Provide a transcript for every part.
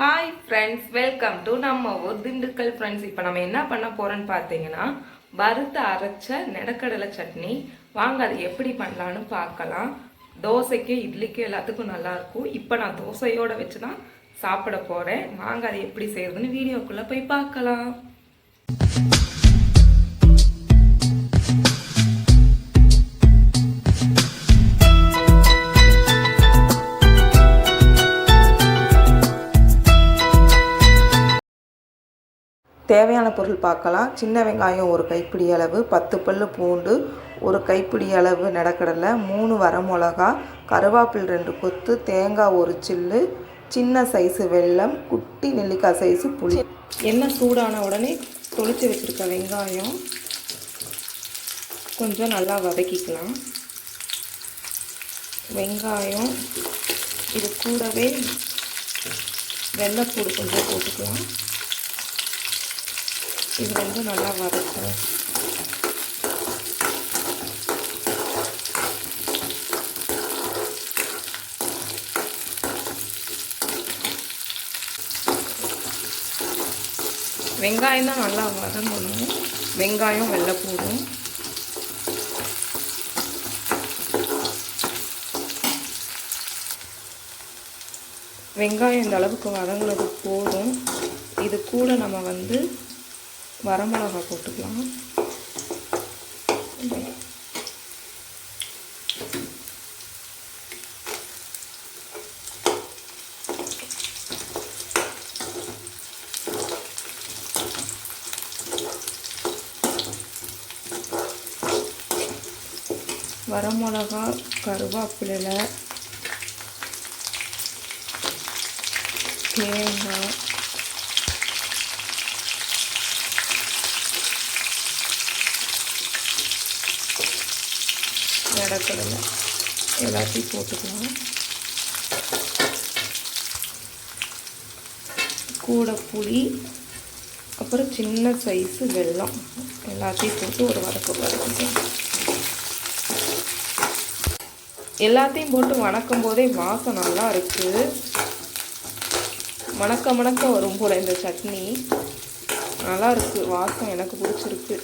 Hi friends welcome to நம்ம ஊர் Dindigul friends இப்போ நம்ம என்ன பண்ண போகிறோன்னு பார்த்தீங்கன்னா வறுத்து அரைச்ச நெடக்கடலை சட்னி. வாங்க அது எப்படி பண்ணலான்னு பார்க்கலாம். தோசைக்கு இட்லிக்கு எல்லாத்துக்கும் நல்லாயிருக்கும் இப்போ நான் தோசையோடு வச்சு தான் சாப்பிட போகிறேன் வாங்க அது எப்படி செய்யறதுன்னு வீடியோக்குள்ளே போய் பார்க்கலாம். தேவையான பொருள் பார்க்கலாம். சின்ன வெங்காயம் ஒரு கைப்பிடி அளவு பத்து பல் பூண்டு ஒரு கைப்பிடி அளவு நிலக்கடலை மூணு வரமிளகா கருவேப்பில் ரெண்டு கொத்து தேங்காய் ஒரு சில்லு சின்ன சைஸு வெல்லம் குட்டி நெல்லிக்காய் சைஸு புளி. எண்ணெய் சூடான உடனே தொளித்து வச்சுருக்க வெங்காயம் கொஞ்சம் நல்லா வதக்கிக்கலாம். வெங்காயம் இது கூடவே வெள்ளைப்பூடு கொஞ்சம் போட்டுக்கலாம். இது வந்து நல்லா வதக்கும் வெங்காயம் தான் நல்லா வதங்கணும். வெங்காயம் வெள்ளைப்பூடும் வெங்காயம் இந்த அளவுக்கு வதங்கினது போதும். இது கூட நம்ம வந்து வரமிளகா போட்டுக்கலாம். வரமிளகா கருவேப்பிலை தேங்காய் நடக்கடலை எல்லாத்தையும் போட்டுக்கலாம். கூட புளி அப்புறம் சின்ன சைஸு வெல்லம். எல்லாத்தையும் போட்டு ஒரு வதக்க வதக்கிக்கலாம் எல்லாத்தையும் போட்டு வணக்கும் போதே வாசம் நல்லா இருக்குது மணக்க மணக்க வரும் போல் இந்த சட்னி. நல்லா இருக்குது வாசம் எனக்கு பிடிச்சிருக்கு.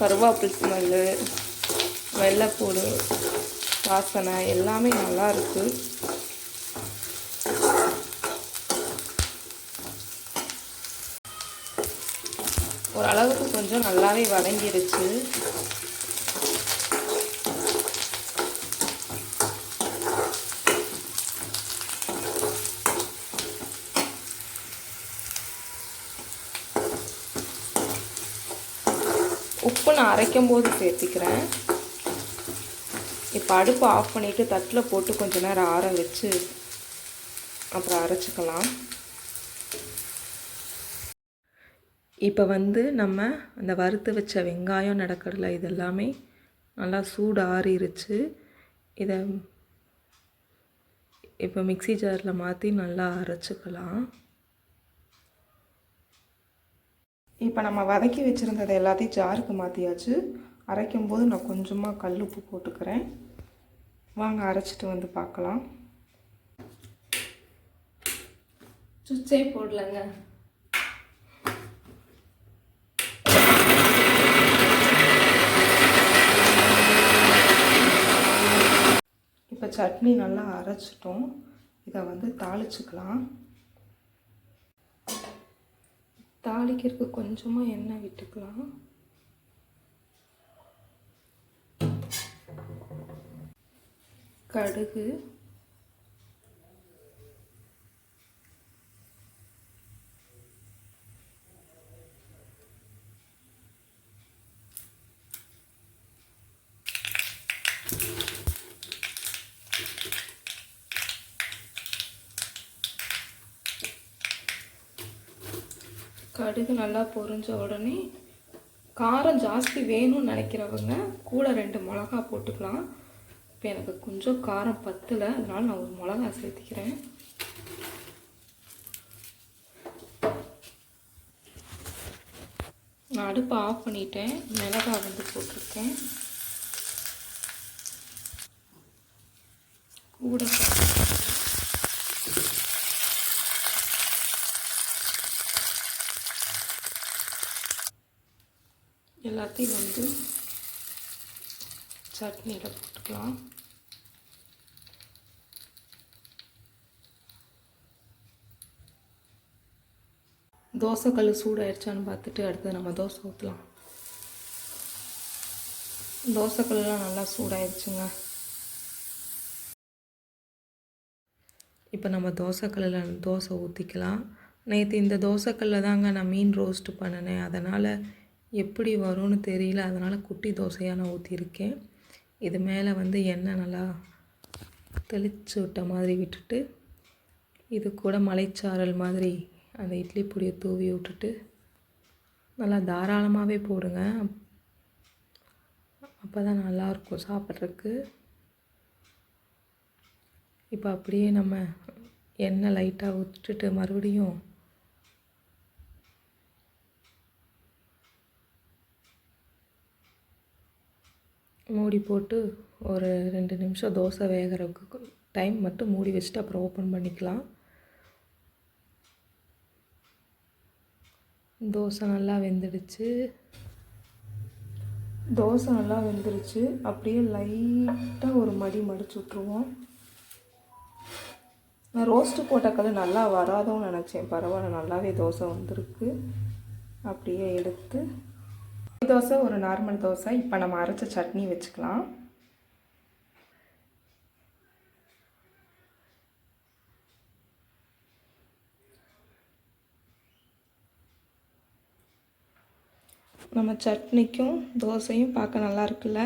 கருவாப்பிள் ஸ்மெல்லு வெள்ளைப்பூடு வாசனை எல்லாமே நல்லா இருக்குது ஓரளவுக்கு கொஞ்சம் நல்லாவே வதங்கிருச்சு. உப்பு நான் அரைக்கும் போது சேர்த்திக்கிறேன். இப்போ அடுப்பு ஆஃப் பண்ணிவிட்டு தட்டில் போட்டு கொஞ்ச நேரம் ஆற வச்சு அப்புறம் அரைச்சிக்கலாம். இப்போ வந்து நம்ம அந்த வறுத்து வச்ச வெங்காயம் நடக்கடலை இது எல்லாமே நல்லா சூடு ஆறிருச்சு. இதை இப்போ மிக்ஸி ஜாரில் மாற்றி நல்லா அரைச்சிக்கலாம். இப்போ நம்ம வதக்கி வச்சுருந்ததை எல்லாத்தையும் ஜாருக்கு மாற்றியாச்சு அரைக்கும் போது நான் கொஞ்சமாக கல் உப்பு போட்டுக்கிறேன். வாங்க அரைச்சிட்டு வந்து பார்க்கலாம். சுவிட்சே போடலங்க. இப்போ சட்னி நல்லா அரைச்சிட்டோம். இதை வந்து தாளிச்சுக்கலாம். தாளிக்கிறதுக்கு கொஞ்சமாக எண்ணெய் விட்டுக்கலாம். கடுகு. கடுகு நல்லா பொரிஞ்ச உடனே காரம் ஜாஸ்தி வேணும்னு நினைக்கிறவங்க கூட ரெண்டு மிளகா போட்டுக்கலாம். இப்போ எனக்கு கொஞ்சம் காரம் பத்தலை அதனால் நான் ஒரு மிளகா சேர்த்துக்கிறேன். நான் அடுப்பை ஆஃப் பண்ணிட்டேன். மிளகா வந்து போட்டிருக்கேன். கூட எல்லாத்தையும் வந்து சட்னியில் போட்டுக்கலாம் தோசைக்கல் சூடாயிடுச்சான்னு பார்த்துட்டு அடுத்து நம்ம தோசை ஊற்றலாம் தோசைக்கல்லாம் நல்லா சூடாயிடுச்சுங்க. இப்போ நம்ம தோசைக்கல்லில் தோசை ஊற்றிக்கலாம் நேற்று இந்த தோசைக்கல்லில் தாங்க நான் மீன் ரோஸ்ட்டு பண்ணினேன். அதனால் எப்படி வரும்னு தெரியல. அதனால் குட்டி தோசையாக நான் ஊற்றிருக்கேன் இது மேலே வந்து எண்ணெய் நல்லா தெளித்து விட்ட மாதிரி விட்டுட்டு இது கூட மலைச்சாரல் மாதிரி அந்த இட்லி பொடியை தூவி விட்டுட்டு நல்லா தாராளமாகவே போடுங்க. அப்போ தான் நல்லாயிருக்கும் சாப்பிட்றதுக்கு. இப்போ அப்படியே நம்ம எண்ணெய் லைட்டாக ஊற்றிட்டு மறுபடியும் மூடி போட்டு ஒரு ரெண்டு நிமிஷம் தோசை வேகிறதுக்கு டைம் மட்டும் மூடி வச்சுட்டு அப்புறம் ஓப்பன் பண்ணிக்கலாம். தோசை நல்லா வெந்துடுச்சு. தோசை நல்லா வெந்துருச்சு அப்படியே லைட்டாக ஒரு மடி மடிச்சு விட்ருவோம் நான் ரோஸ்ட்டு போட்ட நல்லா வராதோன்னு நினச்சேன். பரவாயில்ல நல்லாவே தோசை வந்திருக்கு. அப்படியே எடுத்து தோசை ஒரு நார்மல் தோசை. இப்போ நம்ம அரைச்ச சட்னி வச்சுக்கலாம். நம்ம சட்னிக்கும் தோசையும் பார்க்க நல்லா இருக்குல்ல?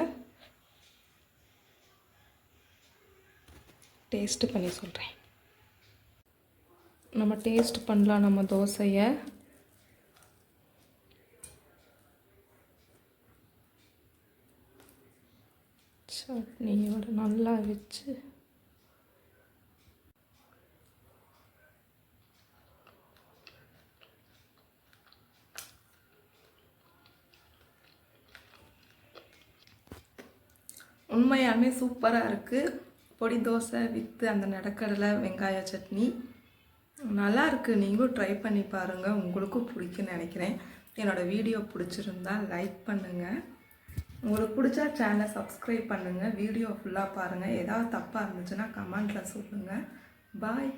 டேஸ்ட்டு பண்ணி சொல்கிறேன் நம்ம டேஸ்ட் பண்ணலாம் நம்ம தோசையை. சட்னியோட நல்லா வச்சு உண்மையாலுமே சூப்பராக இருக்குது பொடி தோசை வித்து அந்த நடக்கடலை வெங்காய சட்னி. நல்லா இருக்குது நீங்களும் ட்ரை பண்ணி பாருங்கள் உங்களுக்கும் பிடிக்குன்னு நினைக்கிறேன். என்னோடய வீடியோ பிடிச்சிருந்தா லைக் பண்ணுங்கள் உங்களுக்கு பிடிச்சா சேனலை சப்ஸ்கிரைப் பண்ணுங்கள் வீடியோ ஃபுல்லாக பாருங்கள் ஏதாவது தப்பாக இருந்துச்சுன்னா கமெண்ட்டில் சொல்லுங்கள் பாய்